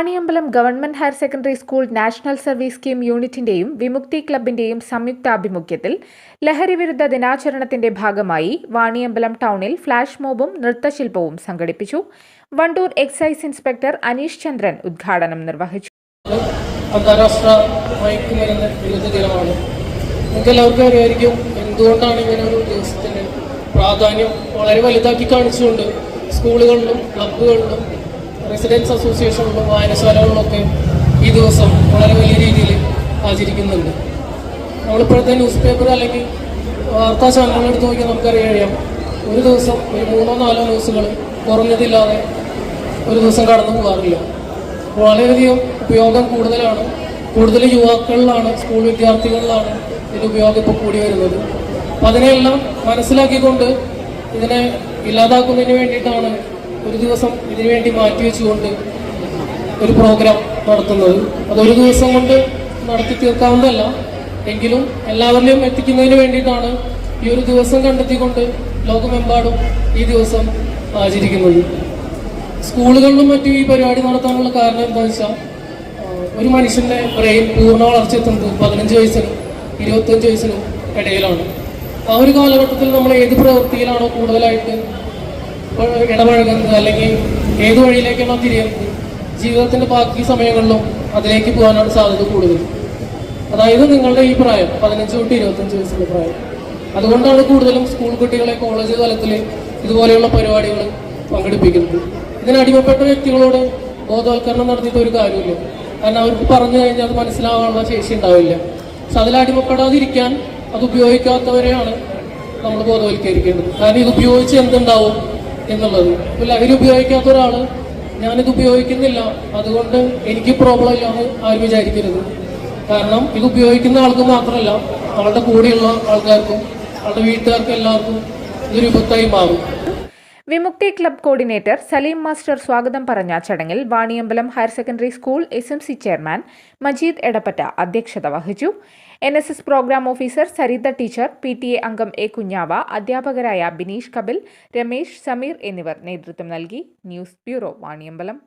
Vaniyambalam government higher secondary school national service scheme യൂണിറ്റിന്റെയും വിമുക്തി ക്ലബിന്റെയും സംയുക്താഭിമുഖ്യത്തിൽ ലഹരി വിരുദ്ധ ദിനാചരണത്തിന്റെ ഭാഗമായി വാണിയമ്പലം ടൗണിൽ ഫ്ളാഷ് മോബും നൃത്തശില്പവും സംഘടിപ്പിച്ചു. വണ്ടൂർ എക്സൈസ് ഇൻസ്പെക്ടർ അനീഷ് ചന്ദ്രൻ ഉദ്ഘാടനം നിർവഹിച്ചു. അന്താരാഷ്ട്ര എന്തുകൊണ്ടാണ് പ്രാധാന്യം വളരെ വലുതാക്കി കാണിച്ചുകൊണ്ട് സ്കൂളുകളിലും ക്ലബ്ബുകളിലും റെസിഡൻസ് അസോസിയേഷനിലും വായനശാലകളിലൊക്കെ ഈ ദിവസം വളരെ വലിയ രീതിയിൽ ആചരിക്കുന്നുണ്ട് നമ്മളിപ്പോഴത്തെ ന്യൂസ് പേപ്പർ അല്ലെങ്കിൽ വാർത്താ ചാനലുകൾ എടുത്ത് നോക്കിയാൽ നമുക്കറിയാം ഒരു ദിവസം ഒരു മൂന്നോ നാലോ ന്യൂസുകൾ കുറഞ്ഞതില്ലാതെ ഒരു ദിവസം കടന്നു പോകാറില്ല. വളരെയധികം ഉപയോഗം കൂടുതലാണ് കൂടുതൽ യുവാക്കളിലാണ് സ്കൂൾ വിദ്യാർത്ഥികളിലാണ് ഇതിന്റെ ഉപയോഗം ഇപ്പോൾ കൂടി വരുന്നത്. അപ്പം അതിനെയെല്ലാം മനസ്സിലാക്കിക്കൊണ്ട് ഇതിനെ ഇല്ലാതാക്കുന്നതിന് വേണ്ടിയിട്ടാണ് ഒരു ദിവസം ഇതിനുവേണ്ടി മാറ്റിവെച്ചുകൊണ്ട് ഒരു പ്രോഗ്രാം നടത്തുന്നത്. അതൊരു ദിവസം കൊണ്ട് നടത്തി തീർക്കാവുന്നതല്ല. എങ്കിലും എല്ലാവരിലും എത്തിക്കുന്നതിന് വേണ്ടിയിട്ടാണ് ഈ ഒരു ദിവസം കണ്ടെത്തിക്കൊണ്ട് ലോകമെമ്പാടും ഈ ദിവസം ആചരിക്കുന്നത്. സ്കൂളുകളിലും മറ്റും ഈ പരിപാടി നടത്താനുള്ള കാരണം എന്താണെന്ന് വെച്ചാൽ ഒരു മനുഷ്യന്റെ ബ്രെയിൻ പൂർണ വളർച്ച എത്തുന്നത് പതിനഞ്ച് വയസ്സിനും ഇരുപത്തഞ്ച് വയസ്സിനും ഇടയിലാണ്. ആ ഒരു കാലഘട്ടത്തിൽ നമ്മൾ ഏത് പ്രവൃത്തിയിലാണോ കൂടുതലായിട്ട് ഇടപഴകുന്നത് അല്ലെങ്കിൽ ഏത് വഴിയിലേക്കാണോ തിരിയുന്നത് ജീവിതത്തിന്റെ ബാക്കി സമയങ്ങളിലും അതിലേക്ക് പോകാനാണ് സാധ്യത കൂടുതൽ. അതായത് നിങ്ങളുടെ ഈ പ്രായം പതിനഞ്ച് തൊട്ട് ഇരുപത്തഞ്ച് വയസ്സിന്റെ പ്രായം. അതുകൊണ്ടാണ് കൂടുതലും സ്കൂൾ കുട്ടികളെ കോളേജ് തലത്തിൽ ഇതുപോലെയുള്ള പരിപാടികൾ പങ്കെടുപ്പിക്കുന്നത്. ഇതിനടിമപ്പെട്ട വ്യക്തികളോട് ബോധവൽക്കരണം നടത്തിയിട്ട് ഒരു കാര്യമില്ല. കാരണം അവർക്ക് പറഞ്ഞു കഴിഞ്ഞാൽ അത് മനസ്സിലാവാനുള്ള ശേഷി ഉണ്ടാവില്ല. പക്ഷെ അതിൽ അടിമപ്പെടാതിരിക്കാൻ അത് ഉപയോഗിക്കാത്തവരെയാണ് നമ്മൾ ബോധവൽക്കരിക്കേണ്ടത്. കാരണം ഇത് ഉപയോഗിച്ച് എന്തുണ്ടാവും? എന്നുള്ളത്. ഇപ്പൊ ലഹരി ഉപയോഗിക്കാത്ത ഒരാൾ ഞാനിത് ഉപയോഗിക്കുന്നില്ല. അതുകൊണ്ട് എനിക്ക് പ്രോബ്ലം ഇല്ല എന്ന് ആരും വിചാരിക്കരുത്. കാരണം ഇത് ഉപയോഗിക്കുന്ന ആൾക്ക് മാത്രമല്ല അവളുടെ കൂടെയുള്ള ആൾക്കാർക്കും അവളുടെ വീട്ടുകാർക്കും എല്ലാവർക്കും ഇതൊരു വിപത്തായി മാറും. Vimukthi club coordinator Saleem master സ്വാഗതം പറഞ്ഞ ചടങ്ങിൽ Vaniyambalam higher secondary school S M C chairman Majeed Edappatta അധ്യക്ഷത വഹിച്ചു. N S S programme officer Saritha teacher P T A അംഗം എ കുഞ്ഞാവ അധ്യാപകരായ ബിനീഷ് കപിൽ രമേശ് സമീർ എന്നിവർ നേതൃത്വം നൽകി. News bureau Vaniyambalam.